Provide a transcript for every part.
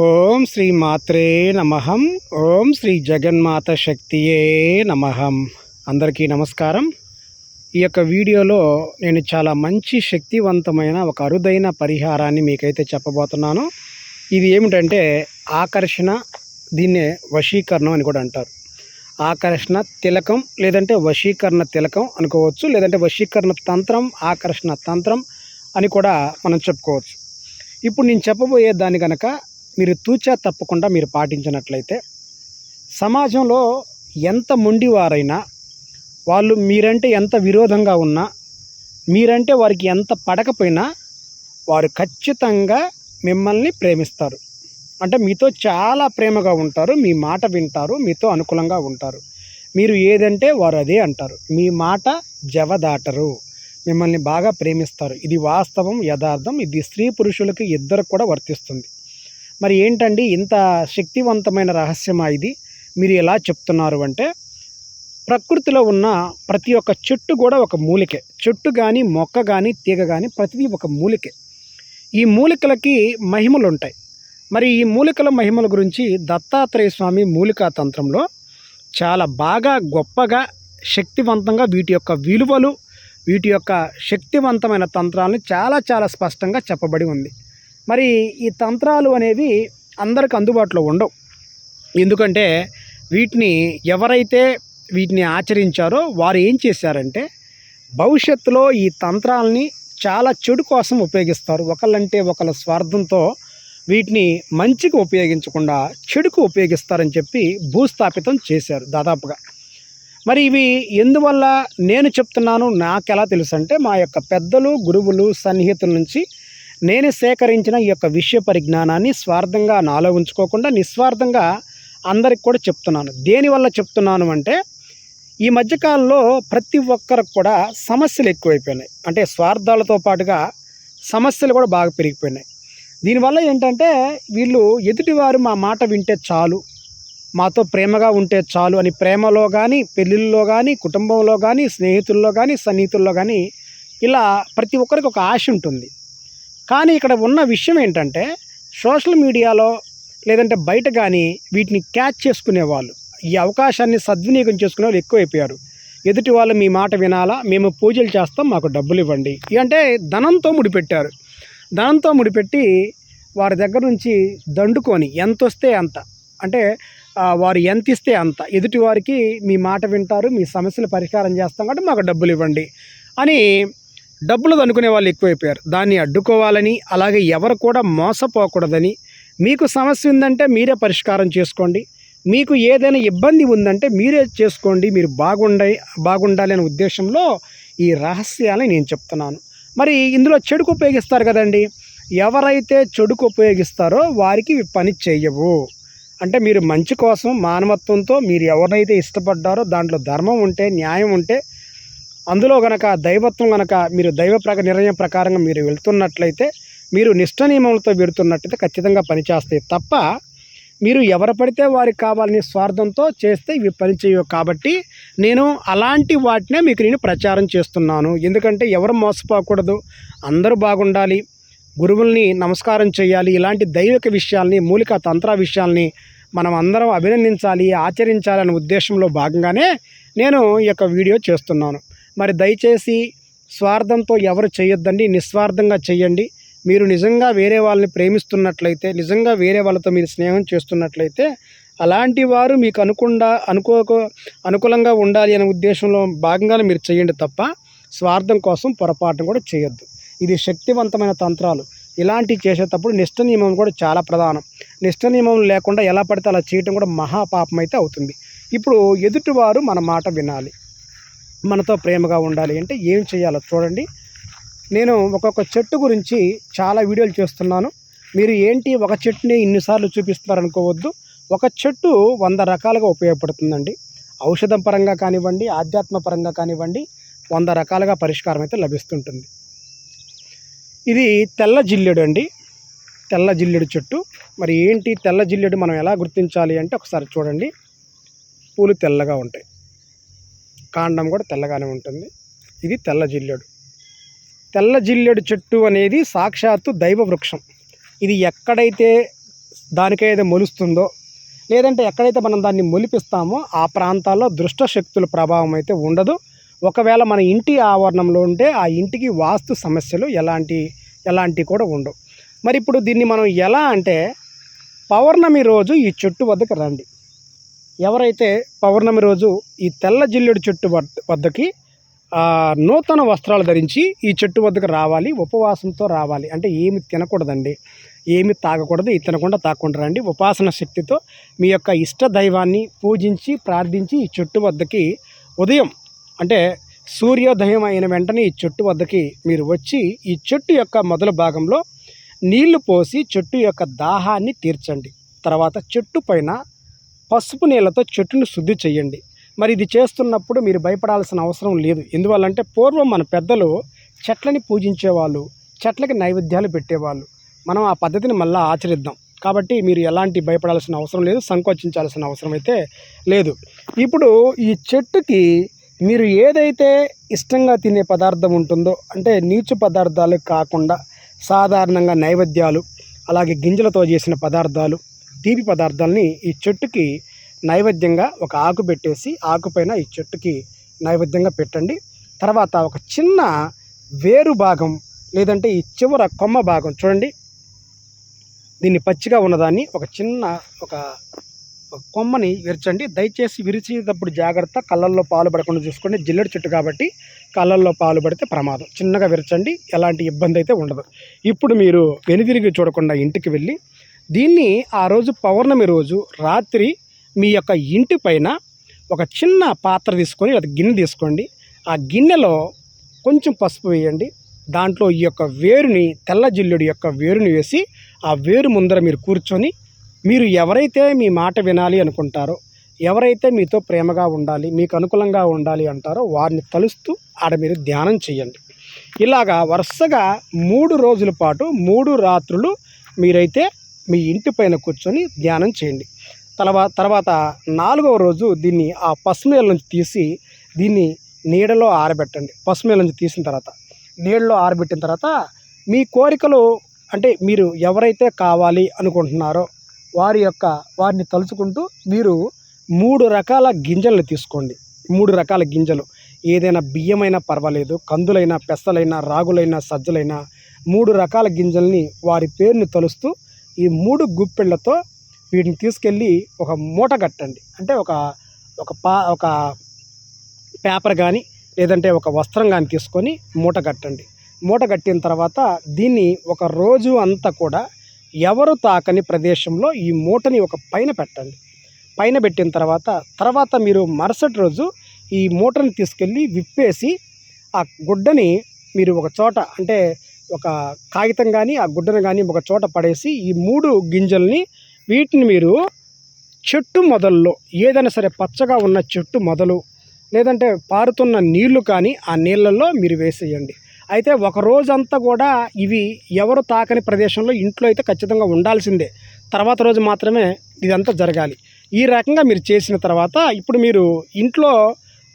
ఓం శ్రీ మాత్రే నమహం ఓం శ్రీ జగన్మాత శక్తియే నమహం అందరికీ నమస్కారం. ఈ యొక్క వీడియోలో నేను చాలా మంచి శక్తివంతమైన ఒక అరుదైన పరిహారాన్ని మీకైతే చెప్పబోతున్నాను. ఇది ఏమిటంటే ఆకర్షణ దీన్నే వశీకరణం అని కూడా అంటారు. ఆకర్షణ తిలకం లేదంటే వశీకరణ తిలకం అనుకోవచ్చు లేదంటే వశీకరణ తంత్రం ఆకర్షణ తంత్రం అని కూడా మనం చెప్పుకోవచ్చు. ఇప్పుడు నేను చెప్పబోయే దాన్ని కనుక మీరు తూచా తప్పకుండా మీరు పాటించినట్లయితే సమాజంలో ఎంత మొండివారైనా వాళ్ళు మీరంటే ఎంత విరోధంగా ఉన్నా మీరంటే వారికి ఎంత పడకపోయినా వారు ఖచ్చితంగా మిమ్మల్ని ప్రేమిస్తారు. అంటే మీతో చాలా ప్రేమగా ఉంటారు మీ మాట వింటారు మీతో అనుకూలంగా ఉంటారు. మీరు ఏదంటే వారు అదే అంటారు. మీ మాట జవదాటరు. మిమ్మల్ని బాగా ప్రేమిస్తారు. ఇది వాస్తవం యథార్థం. ఇది స్త్రీ పురుషులకి ఇద్దరు కూడా వర్తిస్తుంది. మరి ఏంటండి ఇంత శక్తివంతమైన రహస్యమా ఇది? మీరు ఎలా చెప్తున్నారు అంటే ప్రకృతిలో ఉన్న ప్రతి ఒక్క చెట్టు కూడా ఒక మూలికే. చెట్టు కానీ మొక్క కానీ తీగ కానీ ప్రతిదీ ఒక మూలికే. ఈ మూలికలకి మహిమలు ఉంటాయి మరి ఈ మూలికల మహిమల గురించి దత్తాత్రేయ స్వామి మూలికా తంత్రంలో చాలా బాగా గొప్పగా శక్తివంతంగా వీటి యొక్క విలువలు వీటి యొక్క శక్తివంతమైన తంత్రాలను చాలా చాలా స్పష్టంగా చెప్పబడి ఉంది. మరి ఈ తంత్రాలు అనేవి అందరికి అందుబాటులో ఉండవు. ఎందుకంటే వీటిని ఎవరైతే వీటిని ఆచరించారో వారు ఏం చేశారంటే భవిష్యత్తులో ఈ తంత్రాలని చాలా చెడు కోసం ఉపయోగిస్తారు. ఒకళ్ళంటే ఒకళ్ళ స్వార్థంతో వీటిని మంచికి ఉపయోగించకుండా చెడుకు ఉపయోగిస్తారని చెప్పి భూస్థాపితం చేశారు దాదాపుగా. మరి ఇవి ఎందువల్ల నేను చెప్తున్నాను? నాకు ఎలా తెలుసు అంటే మా యొక్క పెద్దలు గురువులు సన్నిహితుల నుంచి నేను సేకరించిన ఈ యొక్క విషయ పరిజ్ఞానాన్ని స్వార్థంగా నాలో ఉంచుకోకుండా నిస్వార్థంగా అందరికి కూడా చెప్తున్నాను. దేనివల్ల చెప్తున్నాను అంటే ఈ మధ్యకాలంలో ప్రతి ఒక్కరికి కూడా సమస్యలు ఎక్కువైపోయినాయి. అంటే స్వార్థాలతో పాటుగా సమస్యలు కూడా బాగా పెరిగిపోయినాయి. దీనివల్ల ఏంటంటే వీళ్ళు ఎదుటివారు మా మాట వింటే చాలు మాతో ప్రేమగా ఉంటే చాలు అని ప్రేమలో కానీ పెళ్ళిళ్ళలో కానీ కుటుంబంలో కానీ స్నేహితుల్లో కానీ సన్నిహితుల్లో కానీ ఇలా ప్రతి ఒక్కరికి ఒక ఆశ ఉంటుంది. కానీ ఇక్కడ ఉన్న విషయం ఏంటంటే సోషల్ మీడియాలో లేదంటే బయట కానీ వీటిని క్యాచ్ చేసుకునే వాళ్ళు. ఈ అవకాశాన్ని సద్వినియోగం చేసుకునే వాళ్ళు ఎక్కువైపోయారు. ఎదుటి వాళ్ళు మీ మాట వినాలా మేము పూజలు చేస్తాం మాకు డబ్బులు ఇవ్వండి. అంటే ధనంతో ముడిపెట్టారు. ధనంతో ముడిపెట్టి వారి దగ్గర నుంచి దండుకొని ఎంత వస్తే అంత అంటే వారు ఎంత ఇస్తే అంత ఎదుటి వారికి మీ మాట వింటారు మీ సమస్యలు పరిష్కారం చేస్తాం కాబట్టి మాకు డబ్బులు ఇవ్వండి అని డబ్బులు అనుకునే వాళ్ళు ఎక్కువైపోయారు. దాన్ని అడ్డుకోవాలని అలాగే ఎవరు కూడా మోసపోకూడదని. మీకు సమస్య ఉందంటే మీరే పరిష్కారం చేసుకోండి. మీకు ఏదైనా ఇబ్బంది ఉందంటే మీరే చేసుకోండి. మీరు బాగుండ బాగుండాలి అనే ఉద్దేశంలో ఈ రహస్యాలని నేను చెప్తున్నాను. మరి ఇందులో చెడుకు ఉపయోగిస్తారు కదండి. ఎవరైతే చెడుకు ఉపయోగిస్తారో వారికి పని చేయవు. అంటే మీరు మంచి కోసం మానవత్వంతో మీరు ఎవరినైతే ఇష్టపడ్డారో దాంట్లో ధర్మం ఉంటే న్యాయం ఉంటే అందులో గనక దైవత్వం గనక మీరు దైవ ప్రక నిర్ణయం ప్రకారంగా మీరు వెళ్తున్నట్లయితే మీరు నిష్ట నియమములతో వెళుతున్నట్లయితే ఖచ్చితంగా పనిచేస్తాయి తప్ప మీరు ఎవరు పడితే వారికి కావాలని స్వార్థంతో చేస్తే ఇవి పనిచేయవు కాబట్టి నేను అలాంటి వాటినే మీకు నేను ప్రచారం చేస్తున్నాను. ఎందుకంటే ఎవరు మోసపోకూడదు. అందరూ బాగుండాలి. గురువుల్ని నమస్కారం చేయాలి. ఇలాంటి దైవిక విషయాల్ని మూలిక తంత్ర విషయాల్ని మనం అందరం అభినందించాలి ఆచరించాలనే ఉద్దేశంలో భాగంగానే నేను ఈ యొక్క వీడియో చేస్తున్నాను. మరి దయచేసి స్వార్థంతో ఎవరు చేయొద్దండి నిస్వార్థంగా చేయండి. మీరు నిజంగా వేరే వాళ్ళని ప్రేమిస్తున్నట్లయితే నిజంగా వేరే వాళ్ళతో మీరు స్నేహం చేస్తున్నట్లయితే అలాంటి వారు మీకు అనుకుండా అనుకో అనుకూలంగా ఉండాలి అనే ఉద్దేశంలో భాగంగానే మీరు చేయండి తప్ప స్వార్థం కోసం పొరపాటును కూడా చేయొద్దు. ఇది శక్తివంతమైన తంత్రాలు. ఇలాంటివి చేసేటప్పుడు నిష్ట నియమం కూడా చాలా ప్రధానం. నిష్ట నియమం లేకుండా ఎలా పడితే అలా చేయటం కూడా మహాపాపం అయితే అవుతుంది. ఇప్పుడు ఎదుటివారు మన మాట వినాలి. మనతో ప్రేమగా ఉండాలి అంటే ఏం చేయాలో చూడండి. నేను ఒక్కొక్క చెట్టు గురించి చాలా వీడియోలు చేస్తున్నాను. మీరు ఏంటి ఒక చెట్టుని ఇన్నిసార్లు చూపిస్తారనుకోవద్దు ఒక చెట్టు వంద రకాలుగా ఉపయోగపడుతుందండి. ఔషధం పరంగా కానివ్వండి ఆధ్యాత్మ పరంగా కానివ్వండి వంద రకాలుగా పరిష్కారం అయితే లభిస్తుంటుంది. ఇది తెల్ల జిల్లెడు అండి. తెల్ల జిల్లెడు చెట్టు. మరి ఏంటి తెల్ల జిల్లెడు మనం ఎలా గుర్తించాలి అంటే ఒకసారి చూడండి. పూలు తెల్లగా ఉంటాయి. కాండం కూడా తెల్లగానే ఉంటుంది. ఇది తెల్ల జిల్లెడు. తెల్ల జిల్లెడు చెట్టు అనేది సాక్షాత్తు దైవ వృక్షం. ఇది ఎక్కడైతే దానికైతే మొలుస్తుందో లేదంటే ఎక్కడైతే మనం దాన్ని మొలిపిస్తామో ఆ ప్రాంతాల్లో దుష్ట శక్తుల ప్రభావం అయితే ఉండదు. ఒకవేళ మన ఇంటి ఆవరణంలో ఉంటే ఆ ఇంటికి వాస్తు సమస్యలు ఎలాంటి ఎలాంటివి కూడా ఉండవు. మరి ఇప్పుడు దీన్ని మనం ఎలా అంటే పౌర్ణమి రోజు ఈ చెట్టు వద్దకు రండి. ఎవరైతే పౌర్ణమి రోజు ఈ తెల్ల జిల్లెడు చెట్టు వద్దకి నూతన వస్త్రాలు ధరించి ఈ చెట్టు వద్దకు రావాలి ఉపవాసంతో రావాలి. అంటే ఏమి తినకూడదండి. ఏమి తాగకూడదు. ఈ తినకుండా తాగకుండా రండి. ఉపాసన శక్తితో మీ యొక్క ఇష్ట దైవాన్ని పూజించి ప్రార్థించి ఈ చెట్టు వద్దకి ఉదయం అంటే సూర్యోదయం అయిన వెంటనే ఈ చెట్టు వద్దకి మీరు వచ్చి ఈ చెట్టు యొక్క మొదల భాగంలో నీళ్ళు పోసి చెట్టు యొక్క దాహాన్ని తీర్చండి. తర్వాత చెట్టు పైన పసుపు నీళ్ళతో చెట్టును శుద్ధి చేయండి మరి ఇది చేస్తున్నప్పుడు మీరు భయపడాల్సిన అవసరం లేదు. ఎందువల్లంటే పూర్వం మన పెద్దలు చెట్లని పూజించేవాళ్ళు చెట్లకి నైవేద్యాలు పెట్టేవాళ్ళు. మనం ఆ పద్ధతిని మళ్ళీ ఆచరిద్దాం. కాబట్టి మీరు ఎలాంటి భయపడాల్సిన అవసరం లేదు సంకోచించాల్సిన అవసరం అయితే లేదు. ఇప్పుడు ఈ చెట్టుకి మీరు ఏదైతే ఇష్టంగా తినే పదార్థం ఉంటుందో అంటే నీచు పదార్థాలు కాకుండా సాధారణంగా నైవేద్యాలు అలాగే గింజలతో చేసిన పదార్థాలు తీపి పదార్థాలని ఈ చెట్టుకి నైవేద్యంగా ఒక ఆకు పెట్టేసి ఆకుపైన ఈ చెట్టుకి నైవేద్యంగా పెట్టండి. తర్వాత ఒక చిన్న వేరు భాగం లేదంటే ఈ చివర కొమ్మ భాగం చూడండి. దీన్ని పచ్చిగా ఉన్నదాన్ని ఒక చిన్న ఒక కొమ్మని విరచండి. దయచేసి విరిచేటప్పుడు జాగ్రత్త. కళ్ళల్లో పాలు పడకుండా చూసుకోండి. జిల్లెడు చెట్టు కాబట్టి కళ్ళల్లో పాలు పడితే ప్రమాదం. చిన్నగా విరచండి. ఎలాంటి ఇబ్బంది అయితే ఉండదు. ఇప్పుడు మీరు వెనుదిరిగి చూడకుండా ఇంటికి వెళ్ళి దీన్ని ఆ రోజు పౌర్ణమి రోజు రాత్రి మీ యొక్క ఇంటి పైన ఒక చిన్న పాత్ర తీసుకొని లేదా గిన్నె తీసుకోండి. ఆ గిన్నెలో కొంచెం పసుపు వేయండి. దాంట్లో ఈ యొక్క వేరుని తెల్ల జిల్లుడి యొక్క వేరుని వేసి ఆ వేరు ముందర మీరు కూర్చొని మీరు ఎవరైతే మీ మాట వినాలి అనుకుంటారో ఎవరైతే మీతో ప్రేమగా ఉండాలి మీకు అనుకూలంగా ఉండాలి అంటారో వారిని తలుస్తూ ఆడ మీరు ధ్యానం చేయండి. ఇలాగా వరుసగా మూడు రోజుల పాటు మూడు రాత్రులు మీరైతే మీ ఇంటి పైన కూర్చొని ధ్యానం చేయండి. తర్వాత తర్వాత నాలుగవ రోజు దీన్ని ఆ పసుమేల నుంచి తీసి దీన్ని నీడలో ఆరబెట్టండి. పసుమేల నుంచి తీసిన తర్వాత. నీడలో ఆరబెట్టిన తర్వాత మీ కోరికలు అంటే మీరు ఎవరైతే కావాలి అనుకుంటున్నారో వారి యొక్క వారిని తలుచుకుంటూ మీరు మూడు రకాల గింజలను తీసుకోండి. మూడు రకాల గింజలు. ఏదైనా బియ్యమైనా పర్వాలేదు కందులైనా పెసలైనా రాగులైనా సజ్జలైనా మూడు రకాల గింజల్ని వారి పేరుని తలుస్తూ ఈ మూడు గుప్పెళ్ళతో వీటిని తీసుకెళ్ళి ఒక మూట కట్టండి. అంటే ఒక ఒక పా ఒక పేపర్ కానీ లేదంటే ఒక వస్త్రం కానీ తీసుకొని మూట కట్టండి. మూట కట్టిన తర్వాత దీన్ని ఒక రోజు అంతా కూడా ఎవరు తాకని ప్రదేశంలో ఈ మూటని ఒక పైన పెట్టండి. పైన పెట్టిన తర్వాత తర్వాత మీరు మరుసటి రోజు ఈ మూటని తీసుకెళ్ళి విప్పేసి ఆ గుడ్డని మీరు ఒక చోట అంటే ఒక కాగితం కానీ ఆ గుడ్డను కానీ ఒక చోట పడేసి ఈ మూడు గింజల్ని వీటిని మీరు చెట్టు మొదల్లో ఏదైనా సరే పచ్చగా ఉన్న చెట్టు మొదలు లేదంటే పారుతున్న నీళ్ళు కానీ ఆ నీళ్ళల్లో మీరు వేసేయండి. అయితే ఒక రోజంతా కూడా ఇవి ఎవరు తాకని ప్రదేశంలో ఇంట్లో అయితే ఖచ్చితంగా ఉండాల్సిందే. తర్వాత రోజు మాత్రమే ఇదంతా జరగాలి. ఈ రకంగా మీరు చేసిన తర్వాత ఇప్పుడు మీరు ఇంట్లో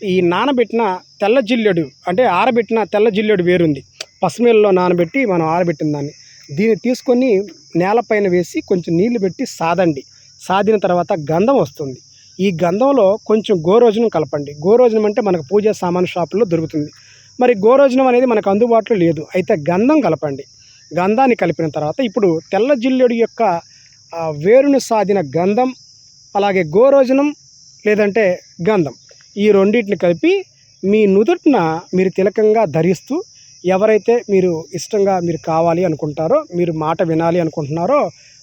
ఈ నానబెట్టిన తెల్ల జిల్లెడు అంటే ఆరబెట్టిన తెల్ల జిల్లెడు వేరుంది. పసుమేల్లో నానబెట్టి మనం ఆరబెట్టిన దాన్ని. దీన్ని తీసుకొని నేలపైన వేసి కొంచెం నీళ్ళు పెట్టి సాదండి. సాదిన తర్వాత గంధం వస్తుంది. ఈ గంధంలో కొంచెం గోరోజనం కలపండి. గోరోజనం అంటే మనకు పూజ సామాన్ షాపుల్లో దొరుకుతుంది. మరి గోరోజనం అనేది మనకు అందుబాటులో లేదు. అయితే గంధం కలపండి. గంధాన్ని కలిపిన తర్వాత ఇప్పుడు తెల్ల జిల్లెడు యొక్క వేరును సాదిన గంధం అలాగే గోరోజనం లేదంటే గంధం. ఈ రెండింటిని కలిపి మీ నుదుటిన మీరు తిలకంగా ధరిస్తూ ఎవరైతే మీరు ఇష్టంగా మీరు కావాలి అనుకుంటారో మీరు మాట వినాలి అనుకుంటున్నారో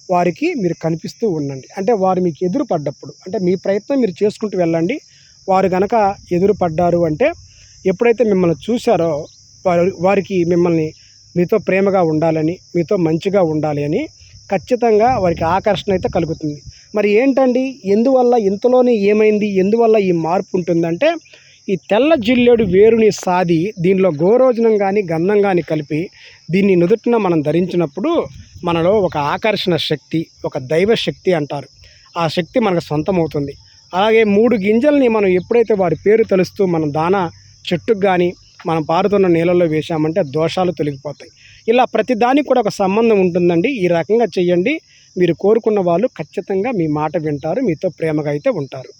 వారికి మీరు కనిపిస్తూ ఉండండి. అంటే వారు మీకు ఎదురు పడ్డప్పుడు అంటే మీ ప్రయత్నం మీరు చేసుకుంటూ వెళ్ళండి. వారు గనక ఎదురు పడ్డారు అంటే ఎప్పుడైతే మిమ్మల్ని చూశారో వారు వారికి మిమ్మల్ని మీతో ప్రేమగా ఉండాలని మీతో మంచిగా ఉండాలి అని ఖచ్చితంగా వారికి ఆకర్షణ అయితే కలుగుతుంది. మరి ఏంటండి? ఎందువల్ల ఇంతలోనే ఏమైంది? ఎందువల్ల ఈ మార్పు ఉంటుందంటే ఈ తెల్ల జిల్లేడు వేరుని సాది దీనిలో గోరోజనం కానీ గంధం కానీ కలిపి దీన్ని నుదుటిన మనం ధరించినప్పుడు మనలో ఒక ఆకర్షణ శక్తి ఒక దైవ శక్తి అంటారు. ఆ శక్తి మనకు సొంతమవుతుంది. అలాగే మూడు గింజల్ని మనం ఎప్పుడైతే వారి పేరు తెలుస్తూ మనం దాన చెట్టుకు కానీ మనం పారుతున్న నీళ్ళలో వేసామంటే దోషాలు తొలగిపోతాయి. ఇలా ప్రతి దానికి కూడా ఒక సంబంధం ఉంటుందండి. ఈ రకంగా చేయండి మీరు కోరుకున్న వాళ్ళు ఖచ్చితంగా మీ మాట వింటారు. మీతో ప్రేమగా అయితే ఉంటారు.